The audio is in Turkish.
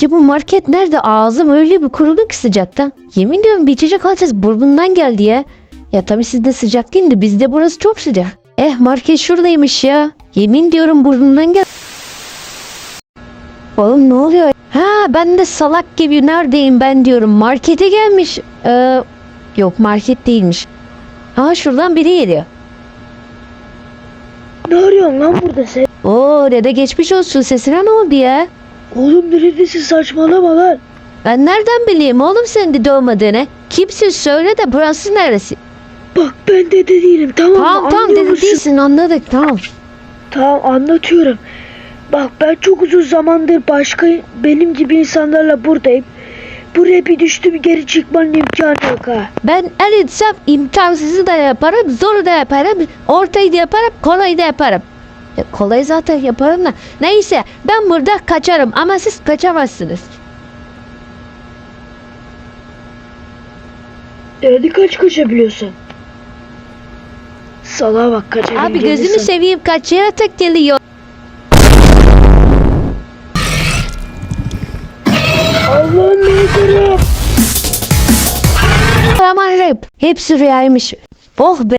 Ya bu market nerede? Ağzım öyle bir kurudu ki sıcaktan. Yemin ediyorum bir içecek alacağız burnundan geldi ya. Ya tabii sizde sıcak değil de bizde burası çok sıcak. Eh market şuradaymış ya. Yemin diyorum burnundan gel. Oğlum ne oluyor? Ha ben de salak gibi neredeyim ben diyorum. Markete gelmiş. Ee, yok market değilmiş. Aa şuradan biri geliyor. Ne arıyorsun lan burada sen? Oo dede geçmiş olsun sesine ne oldu ya? Oğlum neredesin saçmalama lan. Ben nereden bileyim oğlum senin de doğmadığını? Kimsin söyle de burası neresi? Bak ben dede değilim tamam mı? Tamam tamam Anlıyor dede musun? değilsin anladık tamam. Tamam anlatıyorum. Bak ben çok uzun zamandır başka benim gibi insanlarla buradayım. Buraya bir düştüm geri çıkmanın imkanı yok ha. Ben el etsem imkansızı da yaparım, zoru da yaparım, ortayı da yaparım, kolayı da yaparım. E, kolay zaten yaparım da. Neyse ben burada kaçarım ama siz kaçamazsınız. Hadi kaç kaçabiliyorsun? Salağa bak kaçabileceğini Abi gözümü san- seveyim kaç yaratık geliyor. Allah'ım beni Aman hepsi rüyaymış. Oh be.